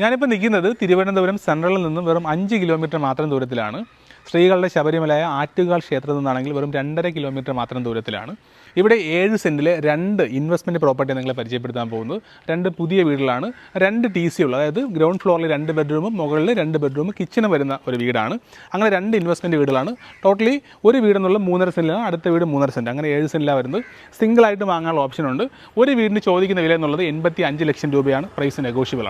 ഞാനിപ്പോൾ നിൽക്കുന്നത് തിരുവനന്തപുരം സെൻട്രലിൽ നിന്നും വെറും അഞ്ച് കിലോമീറ്റർ മാത്രം ദൂരത്തിലാണ്. സ്ത്രീകളുടെ ശബരിമലയായ ആറ്റുകാൽ ക്ഷേത്രത്തിൽ നിന്നാണെങ്കിൽ വെറും രണ്ടര കിലോമീറ്റർ മാത്രം ദൂരത്തിലാണ്. ഇവിടെ ഏഴ് സെന്റിലെ രണ്ട് ഇൻവെസ്റ്റ്മെന്റ് പ്രോപ്പർട്ടി നിങ്ങളെ പരിചയപ്പെടുത്താൻ പോകുന്നത്. രണ്ട് പുതിയ വീടുകളാണ്. രണ്ട് ടി സി ഉള്ള അതായത് ഗ്രൗണ്ട് ഫ്ലോറിൽ രണ്ട് ബെഡ്റൂമും മുകളിൽ രണ്ട് ബെഡ്റൂമും കിച്ചണും വരുന്ന ഒരു വീടാണ്. അങ്ങനെ രണ്ട് ഇൻവെസ്റ്റ്മെന്റ് വീടുകളാണ്. ടോട്ടലി ഒരു വീടെന്നുള്ള മൂന്നര സെന്റിലാണ് അടുത്ത വീട് മൂന്നര സെന്റ് അങ്ങനെ ഏഴ് സെന്റിലാണ് വരുന്നത്. സിംഗിളായിട്ട് വാങ്ങാനുള്ള ഓപ്ഷനുണ്ട് ഒരു വീടിന് ചോദിക്കുന്ന വില എന്നുള്ളത് എൺപത്തി അഞ്ച് ലക്ഷം രൂപയാണ്. പ്രൈസ് നെഗോഷ്യബിൾ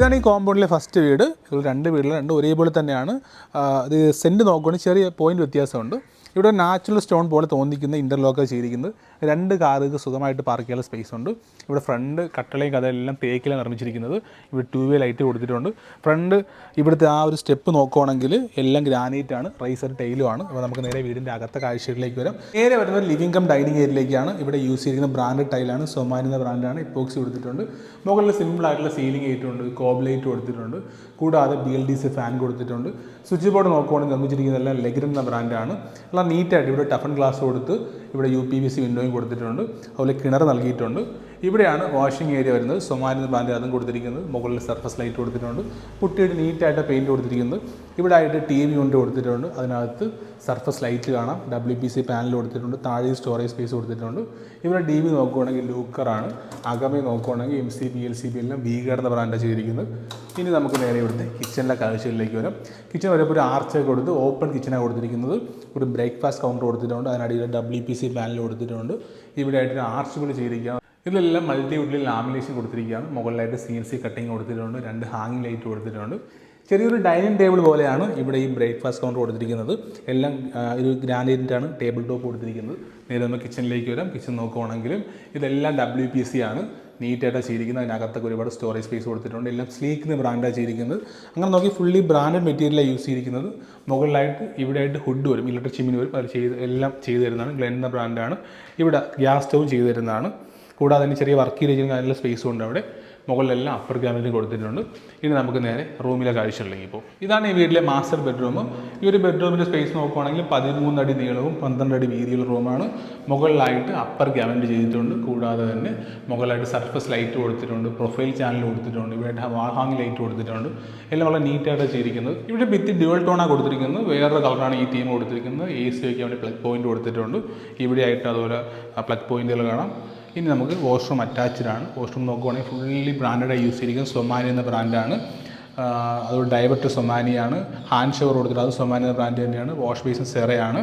ഇതാണ് ഈ കോമ്പൗണ്ടിലെ ഫസ്റ്റ് വീട്. രണ്ട് വീടുകൾ രണ്ട് ഒരേപോലെ തന്നെയാണ്. ഇത് സെന്റ് നോക്കുകയാണെങ്കിൽ ചെറിയ പോയിന്റ് വ്യത്യാസമുണ്ട്. ഇവിടെ നാച്ചുറൽ സ്റ്റോൺ പോലെ തോന്നിക്കുന്ന ഇന്റർലോക്ക് ചെയ്തിരിക്കുന്നത്. രണ്ട് കാറുകൾക്ക് സുഖമായിട്ട് പാർക്ക് ചെയ്യാനുള്ള സ്പേസ് ഉണ്ട്. ഇവിടെ ഫ്രണ്ട് കട്ടളയും കഥയെല്ലാം തേക്കിലാണ് നിർമ്മിച്ചിരിക്കുന്നത്. ഇവിടെ ടൂ വേ ലൈറ്റ് കൊടുത്തിട്ടുണ്ട്. ഫ്രണ്ട് ഇവിടുത്തെ ആ ഒരു സ്റ്റെപ്പ് നോക്കുകയാണെങ്കിൽ എല്ലാം ഗ്രാനൈറ്റ് ആണ് റൈസർ ടൈലും ആണ്. അപ്പോൾ നമുക്ക് നേരെ വീടിന്റെ അകത്തെ കാഴ്ചകളിലേക്ക് വരാം. നേരെ വരുന്നത് ലിവിംഗ് കം ഡൈനിങ് ഏരിയയിലേക്കാണ് ഇവിടെ യൂസ് ചെയ്തിരിക്കുന്ന ബ്രാൻഡ് ടൈലാണ് സൊമാൻ എന്ന ബ്രാൻഡാണ് ഇപ്പോക്സി കൊടുത്തിട്ടുണ്ട്. മുകളിൽ സിമ്പിൾ ആയിട്ടുള്ള സീലിംഗ് ആയിട്ടുണ്ട് കോബ്ലൈറ്റ് കൊടുത്തിട്ടുണ്ട്. കൂടാതെ B L D C fan കൊടുത്തിട്ടുണ്ട്. സ്വിച്ച് ബോർഡ് നോക്കുവാണെങ്കിൽ നിർമ്മിച്ചിരിക്കുന്നതെല്ലാം ലെഗ്രൻ എന്ന ബ്രാൻഡാണ് നീറ്റായിട്ട് ഇവിടെ ടഫൻ ഗ്ലാസ് കൊടുത്ത് ഇവിടെ യു പി വി സി വിൻഡോയും കൊടുത്തിട്ടുണ്ട്. അതുപോലെ കിണർ നൽകിയിട്ടുണ്ട്. ഇവിടെയാണ് വാഷിംഗ് ഏരിയ വരുന്നത്. സൊമാലിന് ബ്രാൻഡ് അതും കൊടുത്തിരിക്കുന്നത്. മുകളിൽ സർഫസ് ലൈറ്റ് കൊടുത്തിട്ടുണ്ട്. കുട്ടിയുടെ നീറ്റായിട്ട് പെയിന്റ് കൊടുത്തിരിക്കുന്നത് ഇവിടെ ആയിട്ട് ടി വി കൊണ്ട് കൊടുത്തിട്ടുണ്ട്. അതിനകത്ത് സർഫസ് ലൈറ്റ് കാണാം. ഡബ്ല്യു പി സി പാനൽ കൊടുത്തിട്ടുണ്ട്. താഴെ സ്റ്റോറേജ് സ്പേസ് കൊടുത്തിട്ടുണ്ട്. ഇവിടെ ഡി വി നോക്കുവാണെങ്കിൽ ലൂക്കറാണ് അകമേ നോക്കുകയാണെങ്കിൽ M C B E L C എല്ലാം എന്ന ബ്രാൻഡാണ് ചെയ്തിരിക്കുന്നത്. ഇനി നമുക്ക് നേരെ ഇവിടുത്തെ കിച്ചണിലെ കാഴ്ചയിലേക്ക് വരാം. കിച്ചൺ വരുമ്പോൾ ഒരു ആർച്ച് കൊടുത്ത് ഓപ്പൺ കിച്ചണാണ് കൊടുത്തിരിക്കുന്നത്. ഒരു ബ്രേക്ക്ഫാസ്റ്റ് കൗണ്ടർ കൊടുത്തിട്ടുണ്ട്. അതിനടിയിൽ ഡബ്ല്യു പി സി പാനൽ കൊടുത്തിട്ടുണ്ട്. ഇവിടെ ആയിട്ട് ഒരു ആർച്ച് പോലെ ചെയ്തിരിക്കുക ഇതിലെല്ലാം മൾട്ടി വുഡിൽ ലാമിനേഷൻ കൊടുത്തിരിക്കുകയാണ്. മുകളിലായിട്ട് സി എൻ സി കട്ടിങ് കൊടുത്തിട്ടുണ്ട്. രണ്ട് ഹാങ്ങിങ് ലൈറ്റ് കൊടുത്തിട്ടുണ്ട്. ചെറിയൊരു ഡൈനിങ് ടേബിൾ പോലെയാണ് ഇവിടെ ഈ ബ്രേക്ക്ഫാസ്റ്റ് കൗണ്ടർ കൊടുത്തിരിക്കുന്നത്. എല്ലാം ഒരു ഗ്രാനൈറ്റിന്റാണ് ടേബിൾ ടോപ്പ് കൊടുത്തിരിക്കുന്നത്. നേരെ നമ്മൾ കിച്ചണിലേക്ക് വരാം. കിച്ചൺ നോക്കുവാണെങ്കിലും ഇതെല്ലാം ഡബ്ല്യു പി സി ആണ്. നീറ്റായിട്ട് ചെയ്തിരിക്കുന്നത്. അതിനകത്തൊക്കെ ഒരുപാട് സ്റ്റോറേജ് സ്പേസ് കൊടുത്തിട്ടുണ്ട്. എല്ലാം സ്ലീക്ക് ബ്രാൻഡാണ് ചെയ്തിരിക്കുന്നത് അങ്ങനെ നോക്കി ഫുള്ളി ബ്രാൻഡഡ് മെറ്റീരിയലാണ് യൂസ് ചെയ്തിരിക്കുന്നത്. മുകളിലായിട്ട് ഇവിടെയായിട്ട് ഹുഡ് വരും. ഇലക്ട്രിക് ചിമ്മിന് വരും. അത് ചെയ്ത് എല്ലാം ചെയ്തു തരുന്നതാണ്. ഗ്ലെൻ എന്ന ബ്രാൻഡാണ് ഇവിടെ ഗ്യാസ് സ്റ്റവും ചെയ്തു തരുന്നതാണ്. കൂടാതെ തന്നെ ചെറിയ വർക്ക് ചെയ്തിരിക്കുന്ന അതിനുള്ള സ്പേസും ഉണ്ട് അവിടെ. മുകളിലെല്ലാം അപ്പർ ഗ്രാമിൽ കൊടുത്തിട്ടുണ്ട്. ഇനി നമുക്ക് നേരെ റൂമിലെ കാഴ്ചകളിലേക്ക് പോകും ഇതാണ് ഈ വീട്ടിലെ മാസ്റ്റർ ബെഡ്റൂം ഈ ഒരു ബെഡ്റൂമിന്റെ സ്പേസ് നോക്കുവാണെങ്കിൽ പതിമൂന്നടി നീളവും പന്ത്രണ്ട് അടി വീതിയുള്ള റൂമാണ് മുകളിലായിട്ട് അപ്പർ ക്യാബിനറ്റ് ചെയ്തിട്ടുണ്ട്. കൂടാതെ തന്നെ മുകളിലായിട്ട് സർഫസ് ലൈറ്റ് കൊടുത്തിട്ടുണ്ട്. പ്രൊഫൈൽ ചാനൽ കൊടുത്തിട്ടുണ്ട്. ഇവിടെ വാൾ ഹാങ് ലൈറ്റ് കൊടുത്തിട്ടുണ്ട്. എല്ലാം വളരെ നീറ്റായിട്ട് ചെയ്തിരിക്കുന്നത്. ഇവിടെ ഭിത്തി ഡ്യുവൽ ടോണാണ് കൊടുത്തിരിക്കുന്നത്. വേറൊരു കളറാണ് ഈ തീം കൊടുത്തിരിക്കുന്നത്. എ സി വയ്ക്കാൻ വേണ്ടി പ്ലഗ് പോയിന്റ് കൊടുത്തിട്ടുണ്ട്. ഇവിടെയായിട്ട് അതുപോലെ പ്ലഗ് പോയിന്റുകൾ കാണാം. ഇനി നമുക്ക് വാഷ്റൂം അറ്റാച്ച്ഡ് ആണ്. വാഷ്റൂം നോക്കുവാണെങ്കിൽ ഫുള്ളി ബ്രാൻഡായി യൂസ് ചെയ്തിരിക്കുന്നത് സൊമാനി എന്ന ബ്രാൻഡാണ് അതുപോലെ ഡൈവർട്ട് സൊമാനിയാണ് ഹാൻഡ് ഷവർ കൊടുത്തിട്ട് അത് സൊമാനി എന്ന ബ്രാൻഡ് തന്നെയാണ്. വാഷ് ബേസിൻ സെറയാണ്.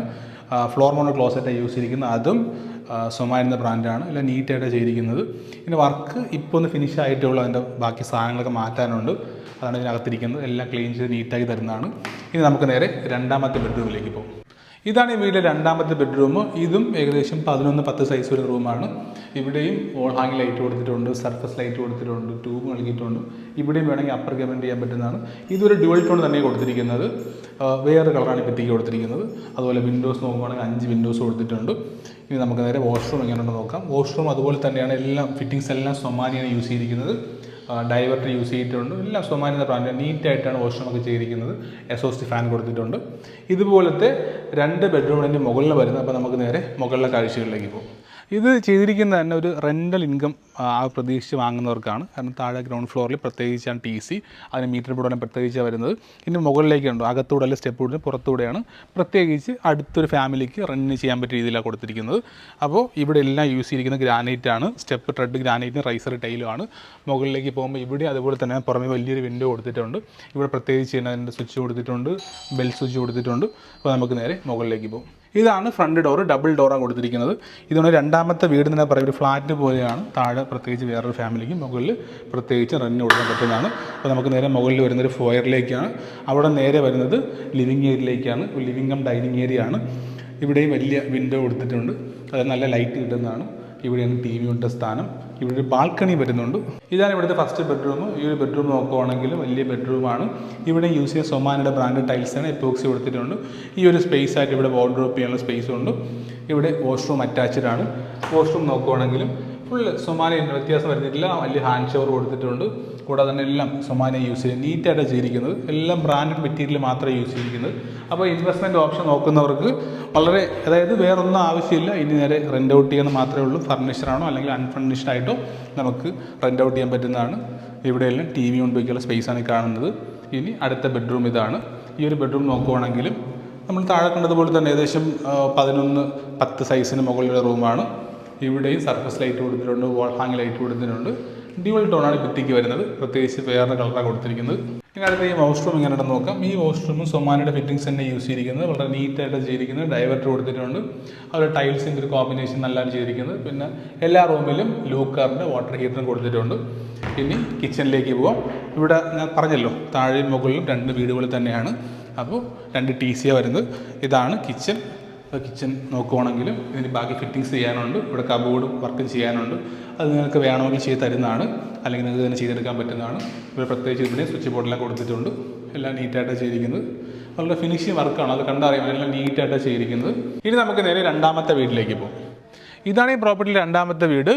ഫ്ലോർ മോണോ ക്ലോസറ്റായി യൂസ് ചെയ്തിരിക്കുന്നത് അതും സൊമാൻ എന്ന ബ്രാൻഡാണ് എല്ലാം നീറ്റായിട്ടാണ് ചെയ്തിരിക്കുന്നത്. പിന്നെ വർക്ക് ഇപ്പോൾ ഒന്ന് ഫിനിഷ് ആയിട്ടുള്ള അതിന്റെ ബാക്കി സാധനങ്ങളൊക്കെ മാറ്റാനുണ്ട്. അതാണ് ഇതിനകത്തിരിക്കുന്നത്. എല്ലാം ക്ലീൻ ചെയ്ത് നീറ്റാക്കി തരുന്നതാണ്. ഇനി നമുക്ക് നേരെ രണ്ടാമത്തെ ബെഡ്റൂമിലേക്ക് പോകും. ഇതാണ് ഈ വീട്ടിലെ രണ്ടാമത്തെ ബെഡ്റൂം. ഇതും ഏകദേശം പതിനൊന്ന് പത്ത് സൈസ് ഒരു റൂമാണ് ഇവിടെയും വോൾ ഹാങ് ലൈറ്റ് കൊടുത്തിട്ടുണ്ട് സർഫസ് ലൈറ്റ് കൊടുത്തിട്ടുണ്ട് ട്യൂബ് നൽകിയിട്ടുണ്ട്. ഇവിടെയും വേണമെങ്കിൽ അപ്പർ കമന്റ് ചെയ്യാൻ പറ്റുന്നതാണ്. ഇതൊരു ഡ്യുവൽ ടോൺ തന്നെ കൊടുത്തിരിക്കുന്നത്. വേറെ കളറാണ് ഭിത്തിക്ക് കൊടുത്തിരിക്കുന്നത്. അതുപോലെ വിൻഡോസ് നോക്കുകയാണെങ്കിൽ അഞ്ച് വിൻഡോസ് കൊടുത്തിട്ടുണ്ട്. ഇനി നമുക്ക് നേരെ വാഷ്റൂം എങ്ങനെയുണ്ടെന്ന് നോക്കാം. വാഷ്റൂം അതുപോലെ തന്നെയാണ് എല്ലാം ഫിറ്റിങ്സ് എല്ലാം സൊമാനിയാണ് യൂസ് ചെയ്തിരിക്കുന്നത്. ഡൈവർട്ടർ യൂസ് ചെയ്തിട്ടുണ്ട്. എല്ലാം സൊമാനിയ ബ്രാൻഡ് നീറ്റായിട്ടാണ് വാഷ്റൂമൊക്കെ ചെയ്തിരിക്കുന്നത്. എസോസ്റ്റ് ഫാൻ കൊടുത്തിട്ടുണ്ട്. ഇതുപോലത്തെ രണ്ട് ബെഡ്റൂമിന്റെ മുകളിൽ വരുന്നത് അപ്പോൾ നമുക്ക് നേരെ മുകളിലെ കാഴ്ചകളിലേക്ക് പോകും. ഇത് ചെയ്തിരിക്കുന്ന തന്നെ ഒരു റെന്റൽ ഇൻകം ആ പ്രതീക്ഷിച്ച് വാങ്ങുന്നവർക്കാണ്. കാരണം താഴെ ഗ്രൗണ്ട് ഫ്ലോറിൽ പ്രത്യേകിച്ചാണ് ടി സി അതിന് മീറ്റർ ബോർഡാണ് പ്രത്യേകിച്ച് വരുന്നത്. ഇനി മുകളിലേക്കുണ്ടോ അകത്തൂടെ അല്ലെങ്കിൽ സ്റ്റെപ്പ് പുറത്തൂടെയാണ് പ്രത്യേകിച്ച് അടുത്തൊരു ഫാമിലിക്ക് റണ്ണിന് ചെയ്യാൻ പറ്റിയ രീതിയിലാണ് കൊടുത്തിരിക്കുന്നത്. അപ്പോൾ ഇവിടെ എല്ലാം യൂസ് ചെയ്തിരിക്കുന്ന ഗ്രാനൈറ്റ് ആണ്. സ്റ്റെപ്പ് ട്രെഡ് ഗ്രാനൈറ്റിന് റൈസർ ആണ്. മുകളിലേക്ക് പോകുമ്പോൾ ഇവിടെ അതുപോലെ തന്നെ പുറമെ വലിയൊരു വിൻഡോ കൊടുത്തിട്ടുണ്ട്. ഇവിടെ പ്രത്യേകിച്ച് തന്നെ അതിന്റെ സ്വിച്ച് കൊടുത്തിട്ടുണ്ട് ബെൽ സ്വിച്ച് കൊടുത്തിട്ടുണ്ട്. അപ്പോൾ നമുക്ക് നേരെ മുകളിലേക്ക് പോകും ഇതാണ് ഫ്രണ്ട് ഡോർ ഡബിൾ ഡോറാണ് കൊടുത്തിരിക്കുന്നത്. ഇതാണ് രണ്ടാമത്തെ വീട് എന്ന് പറയും ഒരു ഫ്ലാറ്റ് പോലെയാണ്. താഴെ പ്രത്യേകിച്ച് വേറൊരു ഫാമിലിക്ക് മുകളിൽ പ്രത്യേകിച്ച് റെന്റിന് കൊടുക്കാൻ പറ്റുന്നതാണ്. അപ്പോൾ നമുക്ക് നേരെ മുകളിൽ വരുന്നൊരു ഫോയറിലേക്കാണ് അവിടെ നേരെ വരുന്നത് ലിവിങ് ഏരിയയിലേക്കാണ് ലിവിങ് കം ഡൈനിങ് ഏരിയ ആണ്. ഇവിടെയും വലിയ വിൻഡോ കൊടുത്തിട്ടുണ്ട്. അത് നല്ല ലൈറ്റ് കിട്ടുന്നതാണ്. ഇവിടെയാണ് ടി വിയുടെ സ്ഥാനം. ഇവിടെ ഒരു ബാൽക്കണി വരുന്നുണ്ട്. ഇതാണ് ഇവിടുത്തെ ഫസ്റ്റ് ബെഡ്റൂം ഈ ഒരു ബെഡ്റൂം നോക്കുവാണെങ്കിൽ വലിയ ബെഡ്റൂമാണ് ഇവിടെ യൂസ് ചെയ്യുന്ന സൊമാനയുടെ ബ്രാൻഡ് ടൈൽസാണ് എപ്പോക്സി കൊടുത്തിട്ടുണ്ട്. ഈ ഒരു സ്പേസ് ആയിട്ട് ഇവിടെ വാർഡ്രോപ്പ് ചെയ്യാനുള്ള സ്പേസ് ഉണ്ട്. ഇവിടെ വാഷ്റൂം അറ്റാച്ച്ഡ് ആണ്. വാഷ്റൂം നോക്കുവാണെങ്കിലും ഫുള്ള് സൊമാന വ്യത്യാസം വരുന്നില്ല. വലിയ ഹാൻഡ് ഷവർ കൊടുത്തിട്ടുണ്ട്. കൂടാതെ തന്നെ എല്ലാം സൊമാലിയ യൂസ് ചെയ്യുന്നത്. നീറ്റായിട്ട് ചെയ്തിരിക്കുന്നത്. എല്ലാം ബ്രാൻഡഡ് മെറ്റീരിയൽ മാത്രമേ യൂസ് ചെയ്തിരിക്കുന്നത്. അപ്പോൾ ഇൻവെസ്റ്റ്മെന്റ് ഓപ്ഷൻ നോക്കുന്നവർക്ക് വളരെ അതായത് വേറൊന്നും ആവശ്യമില്ല. ഇനി നേരെ റെന്റ് ഔട്ട് ചെയ്യുന്ന മാത്രമേ ഉള്ളൂ. ഫർണിച്ചറാണോ അല്ലെങ്കിൽ അൺഫർണിഷ്ഡ് ആയിട്ടോ നമുക്ക് റെന്റ് ഔട്ട് ചെയ്യാൻ പറ്റുന്നതാണ്. ഇവിടെയെല്ലാം ടി വി കൊണ്ടുവയ്ക്കുള്ള സ്പേസാണ് കാണുന്നത്. ഇനി അടുത്ത ബെഡ്റൂം ഇതാണ്. ഈ ഒരു ബെഡ്റൂം നോക്കുവാണെങ്കിലും നമ്മൾ താഴെ കണ്ടതുപോലെ തന്നെ ഏകദേശം പതിനൊന്ന് പത്ത് സൈസിന് മുകളിലുള്ള റൂമാണ് ഇവിടെയും സർഫസ് ലൈറ്റ് കൊടുത്തിട്ടുണ്ട് വാൾ ഹാങ് ലൈറ്റ് കൊടുത്തിട്ടുണ്ട്. ഡ്യുവൽ ടോണാണ് ഭിത്തിക്ക് വരുന്നത്. പ്രത്യേകിച്ച് വേറെ കളറാണ് കൊടുത്തിരിക്കുന്നത്. ഇനി അടുത്ത ഈ വാഷ്റൂം ഇങ്ങനെ എങ്ങനെയാണെന്ന് നോക്കാം. ഈ വാഷ്റൂമും സൊമാനയുടെ ഫിറ്റിംഗ്സ് തന്നെ യൂസ് ചെയ്തിരിക്കുന്നത്. വളരെ നീറ്റായിട്ട് ചെയ്തിരിക്കുന്നത്. ഡൈവർട്ട് കൊടുത്തിട്ടുണ്ട്. അതുപോലെ ടൈൽസിന്റെ ഒരു കോമ്പിനേഷൻ നല്ലതാണ് ചെയ്തിരിക്കുന്നത്. പിന്നെ എല്ലാ റൂമിലും ലൂക്കാറിന്റെ വാട്ടർ ഹീറ്ററും കൊടുത്തിട്ടുണ്ട്. ഇനി കിച്ചണിലേക്ക് പോവാം. ഇവിടെ ഞാൻ പറഞ്ഞല്ലോ താഴെയും മുകളിലും രണ്ട് വീടുകൾ തന്നെയാണ്. അപ്പോൾ രണ്ട് ടി സിയാണ് വരുന്നത്. ഇതാണ് കിച്ചൺ ഇപ്പോൾ കിച്ചൺ നോക്കുവാണെങ്കിലും ഇതിന് ബാക്കി ഫിറ്റിങ്സ് ചെയ്യാനുണ്ട്. ഇവിടെ കബോർഡ് വർക്ക് ചെയ്യാനുണ്ട്. അത് നിങ്ങൾക്ക് വേണമെങ്കിൽ ചെയ്ത് തരുന്നതാണ്. അല്ലെങ്കിൽ നിങ്ങൾക്ക് തന്നെ ചെയ്തെടുക്കാൻ പറ്റുന്നതാണ്. ഇവിടെ പ്രത്യേകിച്ച് ഇവിടെ സ്വിച്ച് ബോർഡെല്ലാം കൊടുത്തിട്ടുണ്ട്. എല്ലാം നീറ്റായിട്ടാണ് ചെയ്തിരിക്കുന്നത്. വളരെ ഫിനിഷിംഗ് വർക്കാണ് അത് കണ്ടറിയാം. എല്ലാം നീറ്റായിട്ടാണ് ചെയ്തിരിക്കുന്നത്. ഇനി നമുക്ക് നേരെ രണ്ടാമത്തെ വീട്ടിലേക്ക് പോകും. ഇതാണ് ഈ പ്രോപ്പർട്ടിയിലെ രണ്ടാമത്തെ വീട്.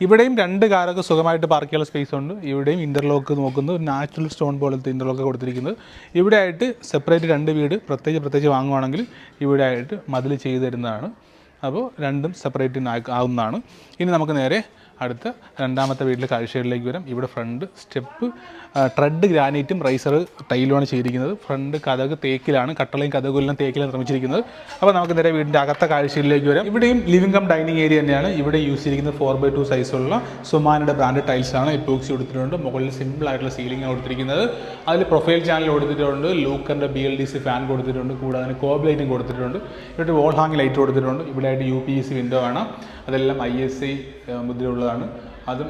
ഇവിടെയും രണ്ട് കാറൊക്കെ സുഖമായിട്ട് പാർക്ക് ചെയ്യാനുള്ള സ്പേസ് ഉണ്ട്. ഇവിടെയും ഇന്റർലോക്ക് നോക്കുന്നത് നാച്ചുറൽ സ്റ്റോൺ പോലത്തെ ഇന്റർലോക്ക് കൊടുത്തിരിക്കുന്നത്. ഇവിടെ ആയിട്ട് സെപ്പറേറ്റ് രണ്ട് വീട് പ്രത്യേകിച്ച് പ്രത്യേകിച്ച് വാങ്ങുവാണെങ്കിൽ ഇവിടെ ആയിട്ട് മതിൽ ചെയ്തു തരുന്നതാണ്. അപ്പോൾ രണ്ടും സെപ്പറേറ്റ് ആവുന്നതാണ്. ഇനി നമുക്ക് നേരെ അടുത്ത രണ്ടാമത്തെ വീട്ടിലെ കാഴ്ചകളിലേക്ക് വരാം. ഇവിടെ ഫ്രണ്ട് സ്റ്റെപ്പ് ട്രെഡ് ഗ്രാനൈറ്റും റൈസർ ടൈലുമാണ് ചെയ്തിരിക്കുന്നത്. ഫ്രണ്ട് കഥക് തേക്കിലാണ് കട്ടളയും കഥകും തേക്കിലാണ് നിർമ്മിച്ചിരിക്കുന്നത്. അപ്പോൾ നമുക്ക് നേരെ വീടിന്റെ അകത്ത കാഴ്ചയിലേക്ക് വരാം. ഇവിടെയും ലിവിംഗ് കം ഡൈനിങ് ഏരിയ തന്നെയാണ്. ഇവിടെ യൂസ് ചെയ്തിരിക്കുന്നത് ഫോർ ബൈ ടു സൈസുള്ള സുമാനയുടെ ബ്രാൻഡ് ടൈൽസാണ് എപ്പോക്സി കൊടുത്തിട്ടുണ്ട് മുകളിൽ സിമ്പിൾ ആയിട്ടുള്ള സീലിംഗ് കൊടുത്തിരിക്കുന്നത് അതിൽ പ്രൊഫൈൽ ചാനൽ കൊടുത്തിട്ടുണ്ട്. ലൂക്കറിന്റെ B L D C fan കൊടുത്തിട്ടുണ്ട്. കൂടാതെ കോബ് ലൈറ്റും കൊടുത്തിട്ടുണ്ട്. ഇവിടെ വോൾ ഹാങ് ലൈറ്റ് കൊടുത്തിട്ടുണ്ട്. ഇവിടെ ആയിട്ട് U P S C window ആണ്. അതെല്ലാം ഐ എസ് ഐ മുദ്രയുള്ളതാണ്. അതും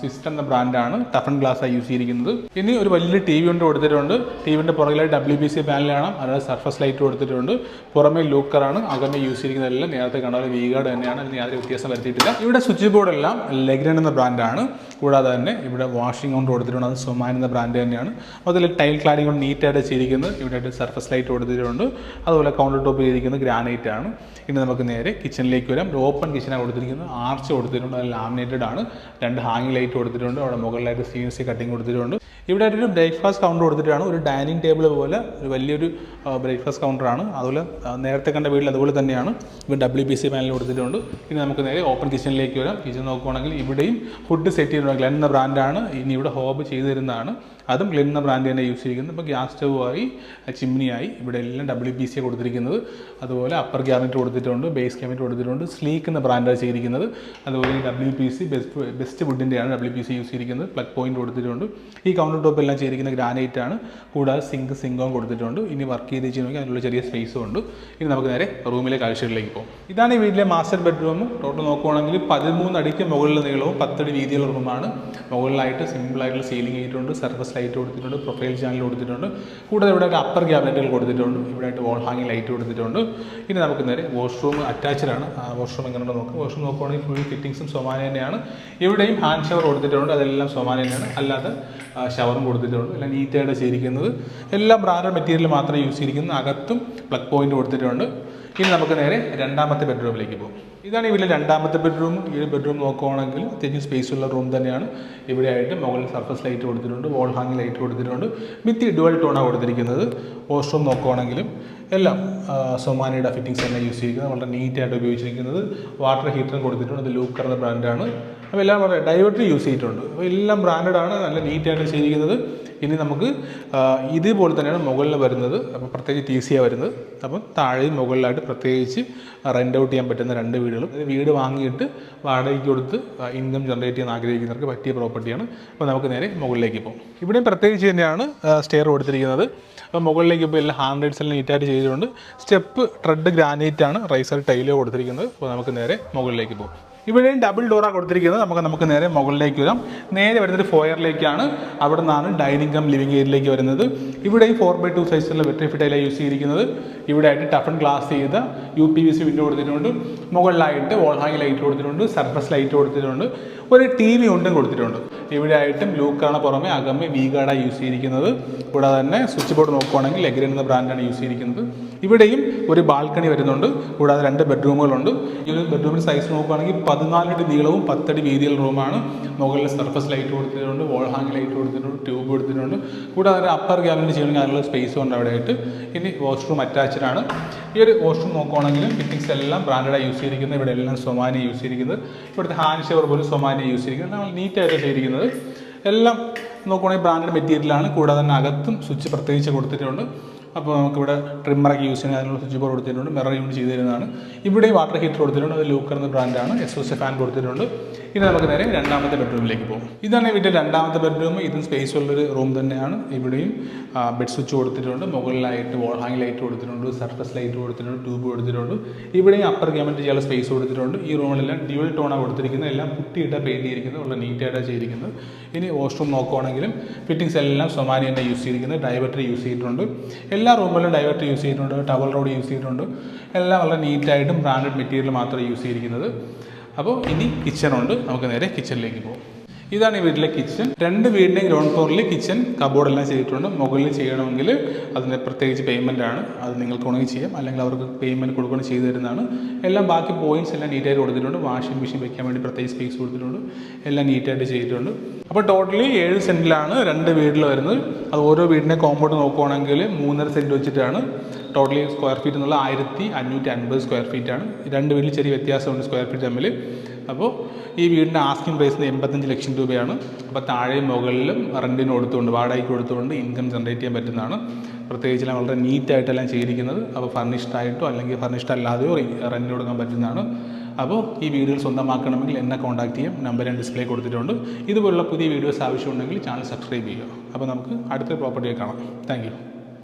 സിസ്റ്റം എന്ന ബ്രാൻഡാണ്. ടഫൻ ഗ്ലാസ്സായി യൂസ് ചെയ്തിരിക്കുന്നത്. ഇനി ഒരു വലിയ ടി വി കൊണ്ട് കൊടുത്തിട്ടുണ്ട്. ടി വിന്റെ പുറകിലായി ഡബ്ല്യു ബി സി പാനലാണ് അതായത് സർഫസ് ലൈറ്റ് കൊടുത്തിട്ടുണ്ട്. പുറമേ ലൂക്കറാണ് അകമേ യൂസ് ചെയ്തിരിക്കുന്നതെല്ലാം നേരത്തെ കണ്ട വി വീഗാർഡ് തന്നെയാണ്. അതിന് യാതൊരു വ്യത്യാസം വരുത്തിയിട്ടില്ല. ഇവിടെ സ്വിച്ച് ബോർഡെല്ലാം ലെഗ്രൻ എന്ന ബ്രാൻഡാണ്. കൂടാതെ തന്നെ ഇവിടെ വാഷിംഗ് കൊണ്ട് കൊടുത്തിട്ടുണ്ട്. അത് സൊമാൻ എന്ന ബ്രാൻഡ് തന്നെയാണ്. അതിൽ ടൈൽ ക്ലാഡിംഗ് കൊണ്ട് നീറ്റായിട്ട് ചെയ്തിരിക്കുന്നത്. ഇവിടെ സർഫസ് ലൈറ്റ് കൊടുത്തിട്ടുണ്ട്. അതുപോലെ കൗണ്ടർ ടോപ്പ് ചെയ്തിരിക്കുന്നത് ഗ്രാനൈറ്റ് ആണ്. ഇനി നമുക്ക് നേരെ കിച്ചണിലേക്ക് വരാം. ഓപ്പൺ കിച്ചനാണ് കൊടുത്തിരിക്കുന്നത്. ആർച്ച് കൊടുത്തിട്ടുണ്ട്. അത് ലാമിനേറ്റഡ് ആണ്. രണ്ട് ഹാങ്ങിങ് ലൈറ്റ് കൊടുത്തിട്ടുണ്ട്. അവിടെ മുകളിലായിട്ട് സി എൻ സി കട്ടിങ് കൊടുത്തിട്ടുണ്ട്. ഇവിടെ ഒരു ബ്രേക്ക്ഫാസ്റ്റ് കൗണ്ടർ കൊടുത്തിട്ടാണ്. ഒരു ഡൈനിങ് ടേബിൾ പോലെ ഒരു വലിയൊരു ബ്രേക്ക്ഫാസ്റ്റ് കൗണ്ടറാണ് അതുപോലെ നേരത്തെ കണ്ട വീട്ടിൽ അതുപോലെ തന്നെയാണ്. ഇവിടെ ഡബ്ല്യു ബി സി പാനൽ കൊടുത്തിട്ടുണ്ട്. ഇനി നമുക്ക് നേരെ ഓപ്പൺ കിച്ചണിലേക്ക് വരാം. കിച്ചൺ നോക്കുവാണെങ്കിൽ ഇവിടെയും ഫുഡ് സെറ്റ് ചെയ്തിട്ടുണ്ട്. ഗ്ലെൻ എന്ന ബ്രാൻഡാണ് ഇനി ഇവിടെ ഹോബ് ചെയ്തു തരുന്നതാണ്. അതും ഗ്ലെൻ എന്ന ബ്രാൻഡ് തന്നെ യൂസ് ചെയ്തിരിക്കുന്നത് ഇപ്പോൾ ഗ്യാസ് സ്റ്റൗവായി ചിമ്മിനിയായി. ഇവിടെ എല്ലാം ഡബ്ല്യു ബി സി കൊടുത്തിരിക്കുന്നത്. അതുപോലെ അപ്പർ ക്യാബിനറ്റ് കൊടുത്തിട്ടുണ്ട്. ബേസ് ക്യാബിനറ്റ് കൊടുത്തിട്ടുണ്ട്. സ്ലീക്ക് എന്ന ബ്രാൻഡാണ് ചെയ്തിരിക്കുന്നത്. അതുപോലെ W P C best best വുഡിന്റെയാണ് W P C use ചെയ്തിരിക്കുന്നത്. പ്ലഗ് പോയിന്റ് കൊടുത്തിട്ടുണ്ട്. ഈ കൗണ്ടർ ടോപ്പ് എല്ലാം ചെയ്തിരിക്കുന്ന ഗ്രാനൈറ്റ് ആണ്. കൂടാതെ സിങ്ക് സിങ്കോം കൊടുത്തിട്ടുണ്ട്. ഇനി വർക്ക് ചെയ്ത് ചെയ്യണമെങ്കിൽ അതിനുള്ള ചെറിയ സ്പേസും ഉണ്ട്. ഇനി നമുക്ക് നേരെ റൂമിലെ കാഴ്ചകളിലേക്ക് പോകും. ഇതാണ് ഈ വീട്ടിലെ മാസ്റ്റർ ബെഡ്റൂം ടോട്ടൽ നോക്കുവാണെങ്കിൽ പതിമൂന്ന് അടിക്ക് മുകളിൽ നീളവും പത്തടി വീതിയുള്ള റൂമാണ് മുകളിലായിട്ട് സിമ്പിളായിട്ടുള്ള സീലിംഗ് ചെയ്തിട്ടുണ്ട് സർഫസ് ലൈറ്റ് കൊടുത്തിട്ടുണ്ട്. പ്രൊഫൈൽ ചാനൽ കൊടുത്തിട്ടുണ്ട്. കൂടാതെ ഇവിടെ അപ്പർ ക്യാബിനറ്റുകൾ കൊടുത്തിട്ടുണ്ട്. ഇവിടെ ആയിട്ട് വോൾ ഹാങ്ങിങ് ലൈറ്റ് കൊടുത്തിട്ടുണ്ട്. ഇനി നമുക്ക് നേരെ വാഷ്റൂം അറ്റാച്ച്ഡ് ആണ്. വാഷ്റൂം എങ്ങനെയുണ്ട് നോക്കാം. വാഷ്റൂം നോക്കുകയാണെങ്കിൽ ഫുൾ ഫിറ്റിങ്സും സൊമാന തന്നെയാണ്. ഇവിടെയും ഹാൻഡ് ഷവർ കൊടുത്തിട്ടുണ്ട്. അതെല്ലാം സൊമാന തന്നെയാണ് അല്ലാതെ ഷവറും കൊടുത്തിട്ടുണ്ട്. എല്ലാം നീറ്റായിട്ട് ചെയ്തിരിക്കുന്നത്. എല്ലാം ബ്രാൻഡഡ് മെറ്റീരിയൽ മാത്രമേ യൂസ് ചെയ്തിരിക്കുന്നു. അകത്തും പ്ലഗ് പോയിന്റ് കൊടുത്തിട്ടുണ്ട്. ഇനി നമുക്ക് നേരെ രണ്ടാമത്തെ ബെഡ്റൂമിലേക്ക് പോകും. ഇതാണ് ഇവിടെ രണ്ടാമത്തെ ബെഡ്റൂം ഈ ബെഡ്റൂം നോക്കുവാണെങ്കിൽ അത്യാവശ്യം സ്പേസ് ഉള്ള റൂം തന്നെയാണ്. ഇവിടെ ആയിട്ട് മുകളിൽ സർഫസ് ലൈറ്റ് കൊടുത്തിട്ടുണ്ട്. വോൾ ഹാങ് ലൈറ്റ് കൊടുത്തിട്ടുണ്ട്. വിത്ത് ഡുവൽ ടോണാണ് കൊടുത്തിരിക്കുന്നത്. വാഷ്റൂം നോക്കുവാണെങ്കിലും എല്ലാം സൊമാനയുടെ ഫിറ്റിങ്സ് തന്നെ യൂസ് ചെയ്യുന്നത് വളരെ നീറ്റായിട്ട് ഉപയോഗിച്ചിരിക്കുന്നത്. വാട്ടർ ഹീറ്ററും കൊടുത്തിട്ടുണ്ട്. അത് ലൂക്കർ ബ്രാൻഡാണ് അപ്പോൾ എല്ലാം പറയാം ഡൈവേർട്ടറി യൂസ് ചെയ്തിട്ടുണ്ട്. അപ്പോൾ എല്ലാം ബ്രാൻഡഡ് ആണ് നല്ല നീറ്റായിട്ട് ചെയ്തിരിക്കുന്നത്. ഇനി നമുക്ക് ഇതുപോലെ തന്നെയാണ് മുകളിൽ വരുന്നത്. അപ്പോൾ പ്രത്യേകിച്ച് ടി സിയാണ് വരുന്നത്. അപ്പം താഴെയും മുകളിലായിട്ട് പ്രത്യേകിച്ച് റെന്റ് ഔട്ട് ചെയ്യാൻ പറ്റുന്ന രണ്ട് വീടുകളും. വീട് വാങ്ങിയിട്ട് വാടകയ്ക്ക് കൊടുത്ത് ഇൻകം ജനറേറ്റ് ചെയ്യാൻ ആഗ്രഹിക്കുന്നവർക്ക് പറ്റിയ പ്രോപ്പർട്ടിയാണ് അപ്പോൾ നമുക്ക് നേരെ മുകളിലേക്ക് പോകും. ഇവിടെയും പ്രത്യേകിച്ച് തന്നെയാണ് സ്റ്റെയർ കൊടുത്തിരിക്കുന്നത് അപ്പോൾ മുകളിലേക്ക് ഇപ്പോൾ എല്ലാം ഹാൻഡ് റൈഡ്സ് എല്ലാം നീറ്റായിട്ട് ചെയ്തിട്ടുണ്ട്. സ്റ്റെപ്പ് ട്രെഡ് ഗ്രാനൈറ്റ് ആണ് റൈസർ ടൈലോ കൊടുത്തിരിക്കുന്നത്. അപ്പോൾ നമുക്ക് നേരെ മുകളിലേക്ക് പോകും. ഇവിടെയും ഡബിൾ ഡോറാണ് കൊടുത്തിരിക്കുന്നത്. നമുക്ക് നമുക്ക് നേരെ മുകളിലേക്ക് വരാം. നേരെ വരുന്നത് ഫോയറിലേക്കാണ് അവിടെ നിന്നാണ് ഡൈനിങ് കം ലിവിങ് ഏരിയയിലേക്ക് വരുന്നത്. ഇവിടെ ഫോർ ബൈ ടു സൈസിലുള്ള വെട്രി ഫിറ്റൈലാണ് യൂസ് ചെയ്തിരിക്കുന്നത്. ഇവിടെ ആയിട്ട് ടഫൺ ഗ്ലാസ് ചെയ്ത U P V C window കൊടുത്തിട്ടുണ്ട്. മുകളിലായിട്ട് വോൾ ഹാങ് ലൈറ്റ് കൊടുത്തിട്ടുണ്ട്. സർഫസ് ലൈറ്റ് കൊടുത്തിട്ടുണ്ട്. ഒരു ടി വി ഉണ്ടും കൊടുത്തിട്ടുണ്ട്. ഇവിടെ ആയിട്ടും ലൂക്കാണ് പുറമെ അകമേ വി ഗാർഡാണ് യൂസ് ചെയ്തിരിക്കുന്നത്. കൂടാതെ തന്നെ സ്വിച്ച് ബോർഡ് നോക്കുവാണെങ്കിൽ എഗ്രൻ എന്ന ബ്രാൻഡാണ് യൂസ് ചെയ്തിരിക്കുന്നത്. ഇവിടെയും ഒരു ബാൽക്കണി വരുന്നുണ്ട്. കൂടാതെ രണ്ട് ബെഡ്റൂമുകളുണ്ട്. ഈ ഒരു ബെഡ്റൂമിന്റെ സൈസ് നോക്കുകയാണെങ്കിൽ പതിനാലടി നീളവും പത്തടി വീതിയുള്ള റൂമാണ് മുകളിൽ സർഫസ് ലൈറ്റ് കൊടുത്തിട്ടുണ്ട് വോൾ ഹാങ് ലൈറ്റ് കൊടുത്തിട്ടുണ്ട് ട്യൂബ് കൊടുത്തിട്ടുണ്ട്. കൂടാതെ ഒരു അപ്പർ ക്യാബിന് ചെയ്യണമെങ്കിൽ അതിനുള്ള സ്പേസ് ഉണ്ട് അവിടെ ആയിട്ട് ഇനി വാഷ്റൂം അറ്റാച്ച്ഡ് ആണ്. ഈ ഒരു വാഷ്റൂം നോക്കുകയാണെങ്കിൽ ഫിറ്റിങ്സ് എല്ലാം ബ്രാൻഡഡായി യൂസ് ചെയ്തിരിക്കുന്നത്. ഇവിടെ എല്ലാം സൊമാനി യൂസ് ചെയ്തിരിക്കുന്നത്. ഇവിടുത്തെ ഹാൻഡ് ഷവർ പോലും സൊമാനി യൂസ് ചെയ്തിരിക്കുന്നത്. നമ്മൾ നീറ്റായിട്ട് ചെയ്തിരിക്കുന്നത്. എല്ലാം നോക്കുകയാണെങ്കിൽ ബ്രാൻഡഡ് മെറ്റീരിയലാണ് കൂടാതെ തന്നെ അകത്തും സ്വിച്ച് പ്രത്യേകിച്ച് കൊടുത്തിട്ടുണ്ട്. അപ്പോൾ നമുക്കിവിടെ ട്രിമ്മറൊക്കെ യൂസ് ചെയ്യാൻ അതിനുള്ള സ്വിച്ച് ബോർഡ് കൊടുത്തിട്ടുണ്ട്. മിറർ യൂണിറ്റ് ചെയ്ത് തരുന്നതാണ് ഇവിടെ വാട്ടർ ഹീറ്റർ കൊടുത്തിട്ടുണ്ട്. അത് ലൂക്കർ എന്ന ബ്രാൻഡാണ് എസ് എസ് ഫാൻ കൊടുത്തിട്ടുണ്ട്. ഇനി നമുക്ക് നേരെ രണ്ടാമത്തെ ബെഡ്റൂമിലേക്ക് പോകും. ഇതാണ് വീട്ടിൽ രണ്ടാമത്തെ ബെഡ്റൂം ഇതും സ്പേസ് ഉള്ളൊരു റൂം തന്നെയാണ്. ഇവിടെയും ബെഡ് സ്വിച്ച് കൊടുത്തിട്ടുണ്ട്. മുകളിലായിട്ട് വാൾ ഹാങ് ലൈറ്റ് കൊടുത്തിട്ടുണ്ട് സർഫസ് ലൈറ്റ് കൊടുത്തിട്ടുണ്ട് ട്യൂബ് കൊടുത്തിട്ടുണ്ട്. ഇവിടെയും അപ്പർ ക്യാമറ ചെയ്യാനുള്ള സ്പേസ് കൊടുത്തിട്ടുണ്ട്. ഈ റൂമിലെല്ലാം ഡ്യുവൽ ടോണാണ് കൊടുത്തിരിക്കുന്നത്. എല്ലാം പുട്ടിയിട്ട പെയിന്റ് ചെയ്തിരിക്കുന്നത്. വളരെ നീറ്റായിട്ടാണ് ചെയ്തിരിക്കുന്നത്. ഇനി വാഷ്റൂം നോക്കുവാണെങ്കിലും ഫിറ്റിംഗ്സ് എല്ലാം സൊമാനി തന്നെ യൂസ് ചെയ്തിരിക്കുന്നത്. ഡൈവർട്ടർ യൂസ് ചെയ്തിട്ടുണ്ട്. എല്ലാ റൂമിലും ഡൈവർട്ടർ യൂസ് ചെയ്തിട്ടുണ്ട്. ടവൽ റോഡ് യൂസ് ചെയ്തിട്ടുണ്ട്. എല്ലാം വളരെ നീറ്റായിട്ടും ബ്രാൻഡഡ് മെറ്റീരിയൽ മാത്രമേ യൂസ് ചെയ്തിരിക്കുന്നത്. അപ്പോൾ ഇനി കിച്ചണുണ്ട് നമുക്ക് നേരെ കിച്ചണിലേക്ക് പോകും. ഇതാണ് ഈ വീട്ടിലെ കിച്ചൺ രണ്ട് വീടിന്റെയും ഗ്രൗണ്ട് ഫ്ലോറിൽ കിച്ചൺ കബോർഡെല്ലാം ചെയ്തിട്ടുണ്ട്. മുകളിൽ ചെയ്യണമെങ്കിൽ അതിന് പ്രത്യേകിച്ച് പേയ്മെന്റ് ആണ്. അത് നിങ്ങൾക്ക് വേണമെങ്കിൽ ചെയ്യാം. അല്ലെങ്കിൽ അവർക്ക് പേയ്മെന്റ് കൊടുക്കണം ചെയ്തു തരുന്നതാണ്. എല്ലാം ബാക്കി പോയിന്റ്സ് എല്ലാം നീറ്റായിട്ട് കൊടുത്തിട്ടുണ്ട്. വാഷിംഗ് മെഷീൻ വെക്കാൻ വേണ്ടി പ്രത്യേകിച്ച് സ്പേസ് കൊടുത്തിട്ടുണ്ട്. എല്ലാം നീറ്റായിട്ട് ചെയ്തിട്ടുണ്ട്. അപ്പോൾ ടോട്ടലി ഏഴ് സെന്റിലാണ് രണ്ട് വീട്ടിൽ വരുന്നത്. അത് ഓരോ വീടിന്റെ കോമ്പൗണ്ട് നോക്കുവാണെങ്കിൽ മൂന്നര സെന്റ് വെച്ചിട്ടാണ്. ടോട്ടലി സ്ക്വയർ ഫീറ്റ് എന്നുള്ള ആയിരത്തി അഞ്ഞൂറ്റി അൻപത് സ്ക്വയർ ഫീറ്റ് ആണ്. രണ്ട് വീട്ടിൽ ചെറിയ വ്യത്യാസമുണ്ട് സ്ക്വയർ ഫീറ്റ് തമ്മിൽ. അപ്പോൾ ഈ വീടിന്റെ ആസ്കിംഗ് പ്രൈസ് എൺപത്തഞ്ച് ലക്ഷം രൂപയാണ്. അപ്പോൾ താഴെയും മുകളിലും റെന്റിന് കൊടുത്തുകൊണ്ട് വാടകയ്ക്ക് കൊടുത്തുകൊണ്ട് ഇൻകം ജനറേറ്റ് ചെയ്യാൻ പറ്റുന്നതാണ്. പ്രത്യേകിച്ച് വളരെ നീറ്റായിട്ടെല്ലാം ചെയ്തിരിക്കുന്നത്. അപ്പോൾ ഫർണിഷ്ഡ് ആയിട്ടോ അല്ലെങ്കിൽ ഫർണിഷ്ഡ് അല്ലാതെയോ റെന്റിന് കൊടുക്കാൻ പറ്റുന്നതാണ്. അപ്പോൾ ഈ വീഡിയോ സ്വന്തമാക്കണമെങ്കിൽ എന്നെ കോൺടാക്ട് ചെയ്യാം. നമ്പർ ഞാൻ ഡിസ്പ്ലേ കൊടുത്തിട്ടുണ്ട്. ഇതുപോലുള്ള പുതിയ വീഡിയോസ് ആവശ്യമുണ്ടെങ്കിൽ ചാനൽ സബ്സ്ക്രൈബ് ചെയ്യുക. അപ്പോൾ നമുക്ക് അടുത്ത പ്രോപ്പർട്ടിയെ കാണാം. താങ്ക്